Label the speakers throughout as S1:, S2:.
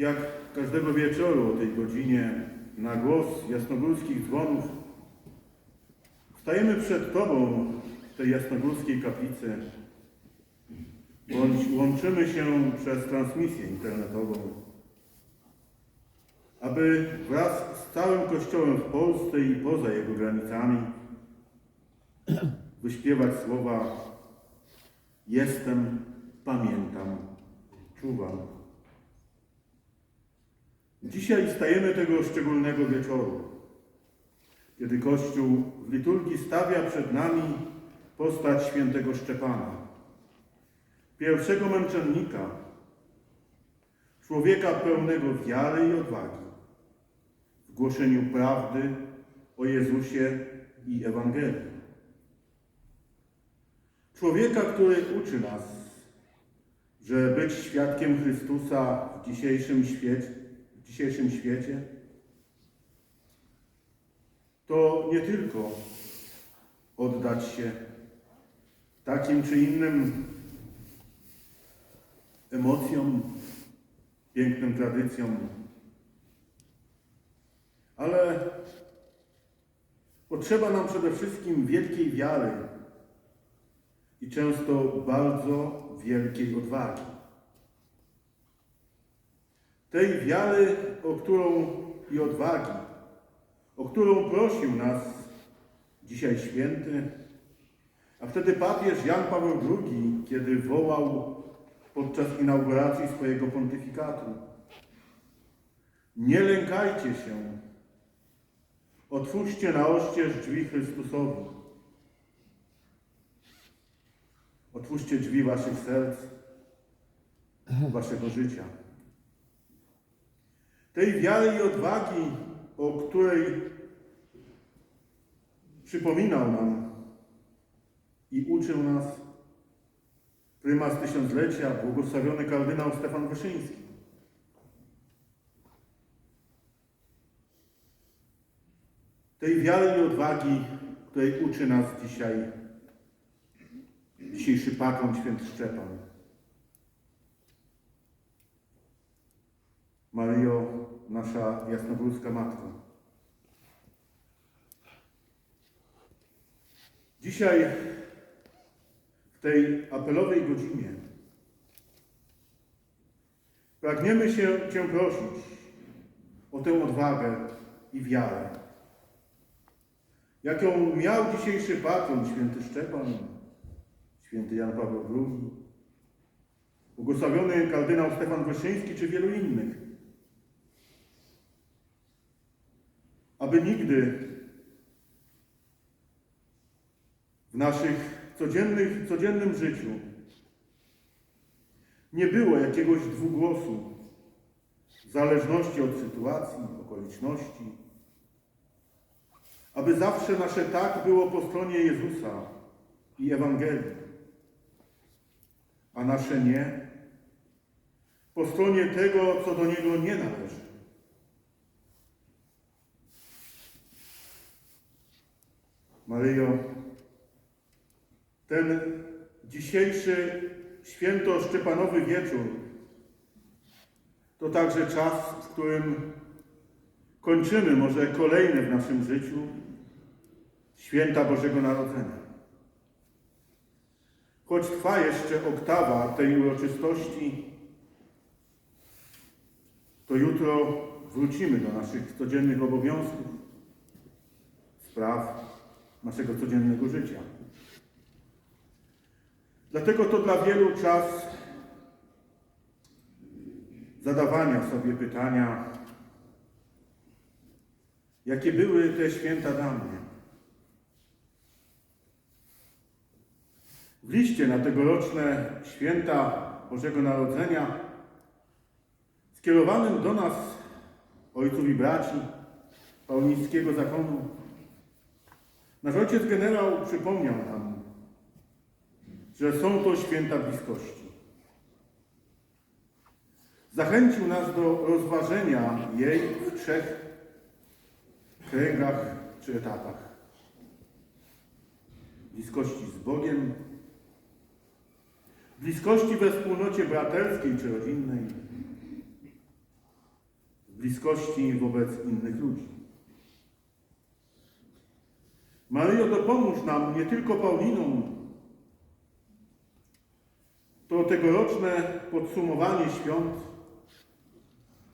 S1: Jak każdego wieczoru o tej godzinie na głos jasnogórskich dzwonów stajemy przed Tobą w tej jasnogórskiej kaplicy, bądź łączymy się przez transmisję internetową aby wraz z całym Kościołem w Polsce i poza jego granicami wyśpiewać słowa Jestem, pamiętam, czuwam. Dzisiaj stajemy tego szczególnego wieczoru, kiedy Kościół w liturgii stawia przed nami postać świętego Szczepana, pierwszego męczennika, człowieka pełnego wiary i odwagi w głoszeniu prawdy o Jezusie i Ewangelii. Człowieka, który uczy nas, że być świadkiem Chrystusa w dzisiejszym świecie, dzisiejszym świecie to nie tylko oddać się takim czy innym emocjom, pięknym tradycjom, ale potrzeba nam przede wszystkim wielkiej wiary i często bardzo wielkiej odwagi. Tej wiary, o którą i odwagi, o którą prosił nas dzisiaj święty, a wtedy papież Jan Paweł II, kiedy wołał podczas inauguracji swojego pontyfikatu. Nie lękajcie się, otwórzcie na oścież drzwi Chrystusowi. Otwórzcie drzwi waszych serc, waszego życia. Tej wiary i odwagi, o której przypominał nam i uczył nas prymas tysiąclecia, błogosławiony kardynał Stefan Wyszyński. Tej wiary i odwagi, której uczy nas dzisiaj dzisiejszy patron święty Szczepan. Maryjo, nasza jasnogórska Matko. Dzisiaj w tej apelowej godzinie pragniemy się Cię prosić o tę odwagę i wiarę, jaką miał dzisiejszy patron święty Szczepan, święty Jan Paweł II, błogosławiony kardynał Stefan Wyszyński czy wielu innych. Aby nigdy w naszych codziennych, codziennym życiu nie było jakiegoś dwugłosu w zależności od sytuacji, okoliczności. Aby zawsze nasze tak było po stronie Jezusa i Ewangelii, a nasze nie po stronie tego, co do Niego nie należy. Maryjo, ten dzisiejszy święto Szczepanowy wieczór to także czas, w którym kończymy może kolejne w naszym życiu święta Bożego Narodzenia. Choć trwa jeszcze oktawa tej uroczystości, to jutro wrócimy do naszych codziennych obowiązków, spraw naszego codziennego życia. Dlatego to dla wielu czas zadawania sobie pytania, jakie były te święta dla mnie. W liście na tegoroczne święta Bożego Narodzenia skierowanym do nas, ojców i braci paulińskiego zakonu, nasz ojciec generał przypomniał nam, że są to święta bliskości. Zachęcił nas do rozważenia jej w trzech kręgach czy etapach. Bliskości z Bogiem, bliskości we wspólnocie braterskiej czy rodzinnej, bliskości wobec innych ludzi. Maryjo, dopomóż nam nie tylko Paulinom, to tegoroczne podsumowanie świąt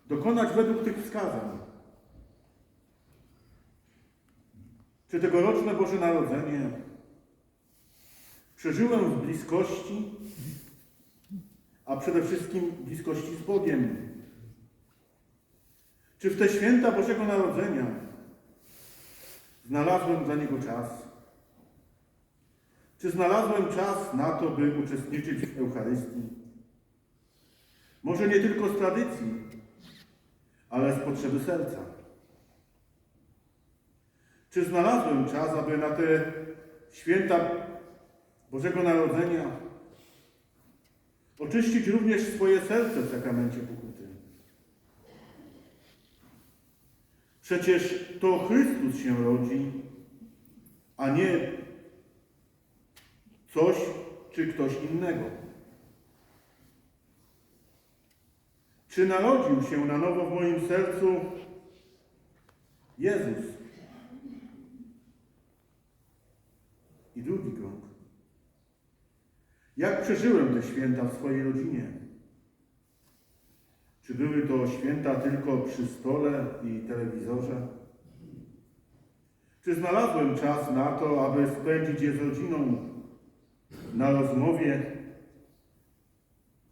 S1: dokonać według tych wskazań. Czy tegoroczne Boże Narodzenie przeżyłem w bliskości, a przede wszystkim bliskości z Bogiem? Czy w te święta Bożego Narodzenia znalazłem dla Niego czas? Czy znalazłem czas na to, by uczestniczyć w Eucharystii? Może nie tylko z tradycji, ale z potrzeby serca. Czy znalazłem czas, aby na te święta Bożego Narodzenia oczyścić również swoje serce w sakramencie pokuty? Przecież to Chrystus się rodzi, a nie coś czy ktoś innego. Czy narodził się na nowo w moim sercu Jezus? I drugi krok. Jak przeżyłem te święta w swojej rodzinie? Czy były to święta tylko przy stole i telewizorze? Czy znalazłem czas na to, aby spędzić je z rodziną na rozmowie?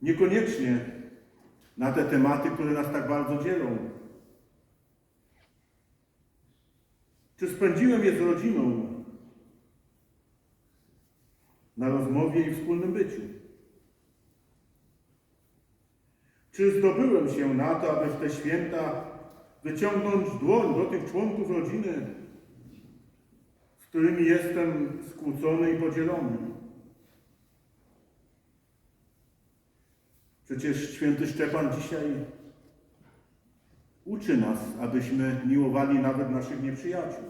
S1: Niekoniecznie na te tematy, które nas tak bardzo dzielą. Czy spędziłem je z rodziną na rozmowie i wspólnym byciu? Czy zdobyłem się na to, aby w te święta wyciągnąć dłoń do tych członków rodziny, z którymi jestem skłócony i podzielony? Przecież święty Szczepan dzisiaj uczy nas, abyśmy miłowali nawet naszych nieprzyjaciół.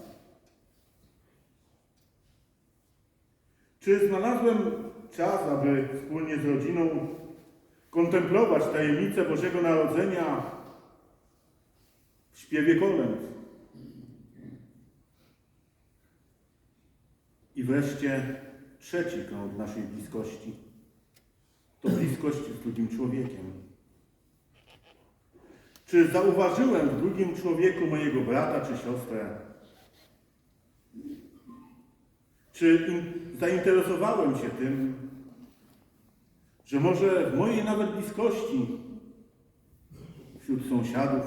S1: Czy znalazłem czas, aby wspólnie z rodziną kontemplować tajemnicę Bożego Narodzenia w śpiewie kolęd? I wreszcie trzeci krąg naszej bliskości to bliskość z drugim człowiekiem. Czy zauważyłem w drugim człowieku mojego brata czy siostrę? Czy in, zainteresowałem się tym, że może w mojej nawet bliskości, wśród sąsiadów,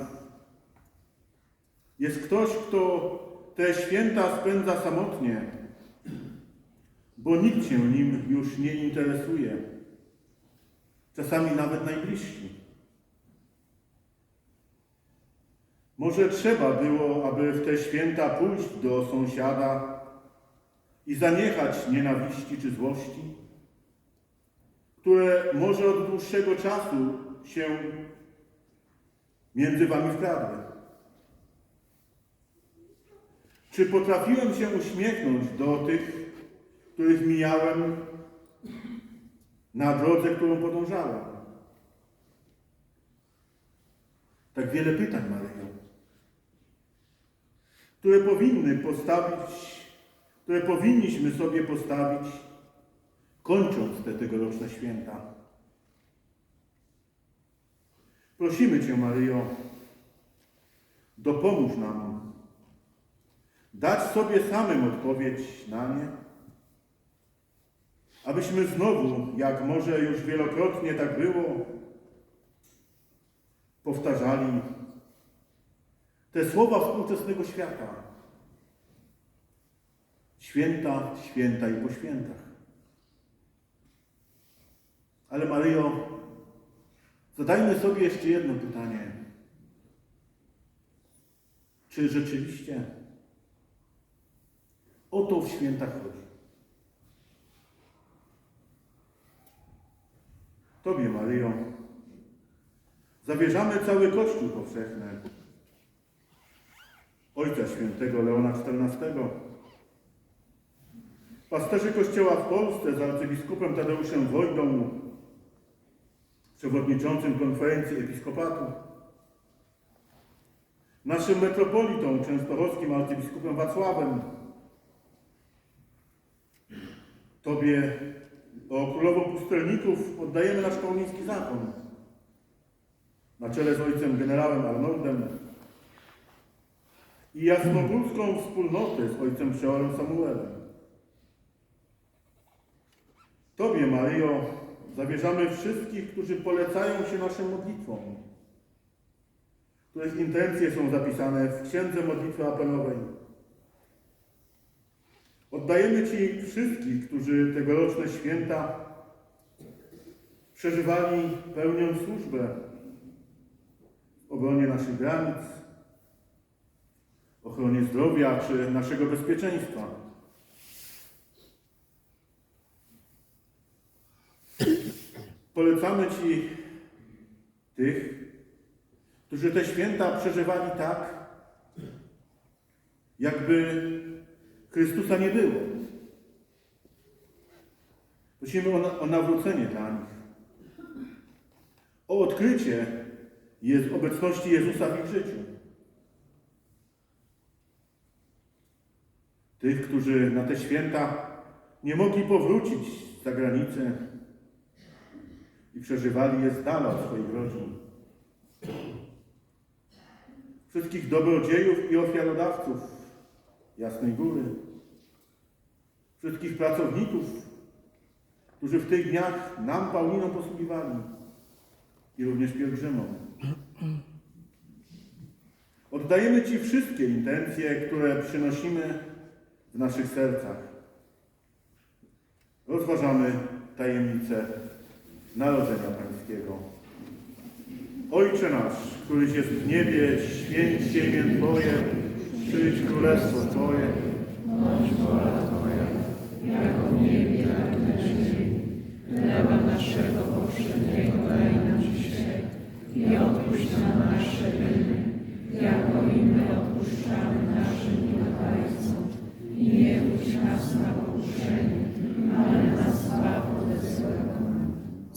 S1: jest ktoś, kto te święta spędza samotnie, bo nikt się nim już nie interesuje, czasami nawet najbliżsi. Może trzeba było, aby w te święta pójść do sąsiada i zaniechać nienawiści czy złości, które może od dłuższego czasu się między wami wkradły. Czy potrafiłem się uśmiechnąć do tych, których mijałem na drodze, którą podążałem? Tak wiele pytań, Maryjo, które powinny postawić, które powinniśmy sobie postawić, kończąc te tegoroczne święta. Prosimy Cię, Maryjo, dopomóż nam dać sobie samym odpowiedź na nie, abyśmy znowu, jak może już wielokrotnie tak było, powtarzali te słowa współczesnego świata. Święta, święta i po świętach. Ale Maryjo, zadajmy sobie jeszcze jedno pytanie. Czy rzeczywiście o to w świętach chodzi? Tobie, Maryjo, zawierzamy cały Kościół powszechny, Ojca Świętego Leona XIV, pasterzy Kościoła w Polsce z arcybiskupem Tadeuszem Wojdą, przewodniczącym konferencji episkopatu, naszym metropolitą częstochowskim arcybiskupem Wacławem, Tobie, o królową pustelników, oddajemy nasz kołmiński zakon. Na czele z ojcem generałem Arnoldem. I jasnogórską wspólnotę z ojcem przeorem Samuelem. Tobie, Maryjo, zawierzamy wszystkich, którzy polecają się naszym modlitwom, których intencje są zapisane w Księdze Modlitwy Apelowej. Oddajemy Ci wszystkich, którzy tegoroczne święta przeżywali pełniąc służbę w obronie naszych granic, ochronie zdrowia czy naszego bezpieczeństwa. Polecamy Ci tych, którzy te święta przeżywali tak, jakby Chrystusa nie było. Prosimy o, o nawrócenie dla nich. O odkrycie jest obecności Jezusa w ich życiu. Tych, którzy na te święta nie mogli powrócić za granicę i przeżywali je z dala od swoich rodzin. Wszystkich dobrodziejów i ofiarodawców Jasnej Góry. Wszystkich pracowników, którzy w tych dniach nam, Paulinom, posługiwali i również pielgrzymom. Oddajemy Ci wszystkie intencje, które przynosimy w naszych sercach. Rozważamy tajemnicę Narodzenia Pańskiego. Ojcze nasz, któryś jest w niebie, święć się imię Twoje, przyjdź królestwo Twoje.
S2: Chleba naszego powszedniego daj nam dzisiaj i odpuść nam nasze winy, jako i my odpuszczamy naszym winowajcom. I nie budź nas na pokuszenie, ale nas zbaw ode złego.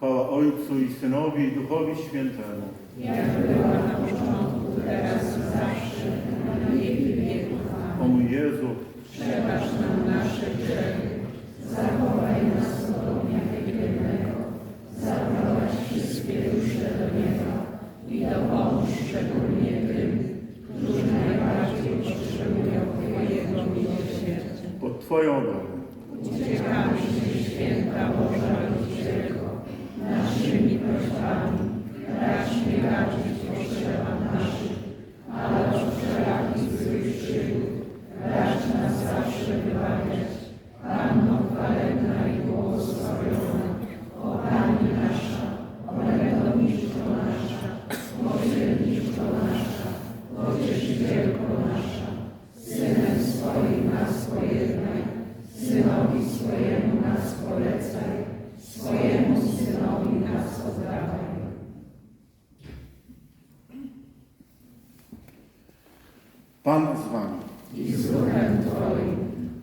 S1: Chwała Ojcu i Synowi i Duchowi Świętemu.
S2: Jak była na początku, teraz i zawsze, na.
S1: O mój Jezu,
S2: przebacz nam nasze grzechy, zachowaj nas od ognia piekielnego, zaprowadź wszystkie dusze do nieba i dopomóż szczególnie
S1: Twoją
S2: drogą. Święta Boża